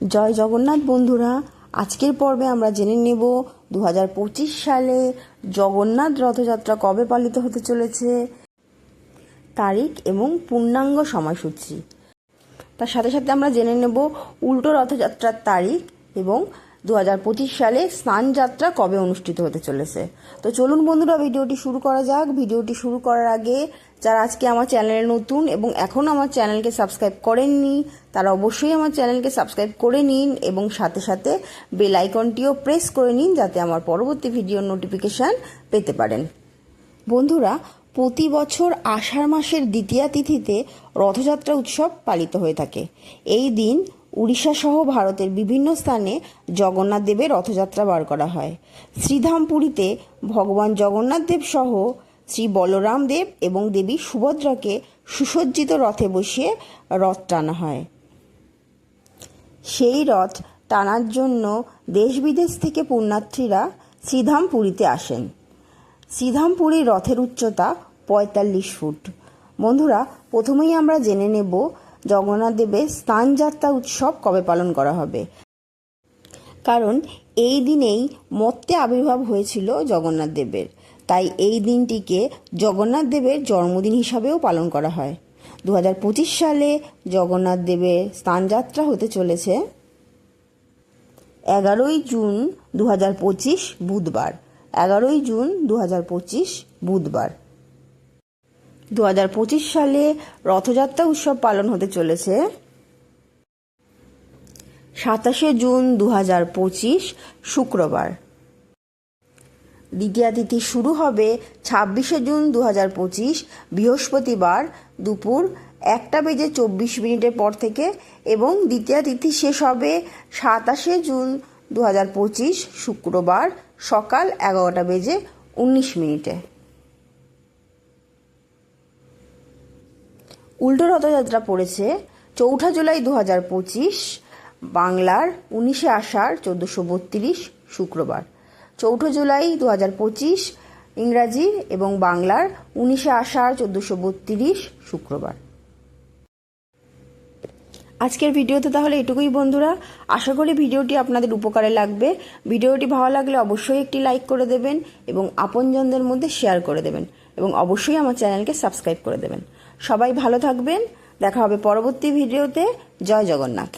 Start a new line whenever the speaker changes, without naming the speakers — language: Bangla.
জয় জগন্নাথ বন্ধুরা, আজকের পর্বে আমরা জেনে নেব দু হাজার পঁচিশ সালে জগন্নাথ রথযাত্রা কবে পালিত হতে চলেছে, তারিখ এবং পূর্ণাঙ্গ সময়সূচি। তার সাথে সাথে আমরা জেনে নেব উল্টো রথযাত্রার তারিখ এবং দু হাজার পঁচিশ সালে স্নানযাত্রা কবে অনুষ্ঠিত হতে চলেছে। তো চলুন বন্ধুরা, ভিডিওটি শুরু করা যাক। ভিডিওটি শুরু করার আগে যারা আজকে আমার চ্যানেলে নতুন এবং এখনও আমার চ্যানেলকে সাবস্ক্রাইব করেননি, তারা অবশ্যই আমার চ্যানেলকে সাবস্ক্রাইব করে নিন এবং সাথে সাথে বেল আইকনটিও প্রেস করে নিন যাতে আমার পরবর্তী ভিডিওর নোটিফিকেশান পেতে পারেন। বন্ধুরা, প্রতি বছর আষাঢ় মাসের দ্বিতীয়া তিথিতে রথযাত্রা উৎসব পালিত হয়ে থাকে। এই দিন উড়িষ্যা সহ ভারতের বিভিন্ন স্থানে জগন্নাথ দেবের রথযাত্রা বার করা হয়। শ্রীধাম পুরীতে ভগবান জগন্নাথ দেব সহ শ্রী বলরাম দেব এবং দেবী সুভদ্রাকে সুসজ্জিত রথে বসিয়ে রথ টানা হয়। সেই রথ টানার জন্য দেশ বিদেশ থেকে পুণ্যার্থীরা শ্রীধাম পুরীতে আসেন। শ্রীধামপুরীর রথের উচ্চতা পঁয়তাল্লিশ ফুট। বন্ধুরা, প্রথমেই আমরা জেনে নেব জগন্নাথ দেবের স্নানযাত্রা উৎসব কবে পালন করা হবে। কারণ এই দিনেই মর্তে আবির্ভাব হয়েছিল জগন্নাথ দেবের। তাই এই দিনটিকে জগন্নাথ দেবের জন্মদিন হিসাবেও পালন করা হয়। দু হাজার পঁচিশ সালে জগন্নাথ দেবের স্নানযাত্রা হতে চলেছে এগারোই জুন দু হাজার পঁচিশ বুধবার। এগারোই জুন দু হাজার পঁচিশ বুধবার। দু হাজার পঁচিশ সালে রথযাত্রা উৎসব পালন হতে চলেছে। সাতাশে জুন দু হাজার পঁচিশ শুক্রবার। দ্বিতীয়া তিথি শুরু হবে ছাব্বিশে জুন দু হাজার পঁচিশ, বৃহস্পতিবার দুপুর একটা বেজে চব্বিশ মিনিটের পর থেকে এবং দ্বিতীয় তিথি শেষ হবে সাতাশে জুন দু হাজার পঁচিশ, শুক্রবার সকাল এগারোটা বেজে উনিশ মিনিটে। উল্টো রথযাত্রা পড়েছে চৌঠা জুলাই দু হাজার পঁচিশ, বাংলার উনিশে আষাঢ় চোদ্দোশো বত্রিশ, শুক্রবার। চৌঠা জুলাই দু হাজার পঁচিশ ইংরাজি এবং বাংলার উনিশে আষাঢ় চোদ্দোশো বত্রিশ শুক্রবার। আজকের ভিডিওতে তাহলে এটুকুই বন্ধুরা। আশা করি ভিডিওটি আপনাদের উপকারে লাগবে। ভিডিওটি ভালো লাগলে অবশ্যই একটি লাইক করে দেবেন এবং আপনজনদের মধ্যে শেয়ার করে দেবেন এবং অবশ্যই আমার চ্যানেলকে সাবস্ক্রাইব করে দেবেন। সবাই ভালো থাকবেন। দেখা হবে পরবর্তী ভিডিওতে। জয় জগন্নাথ।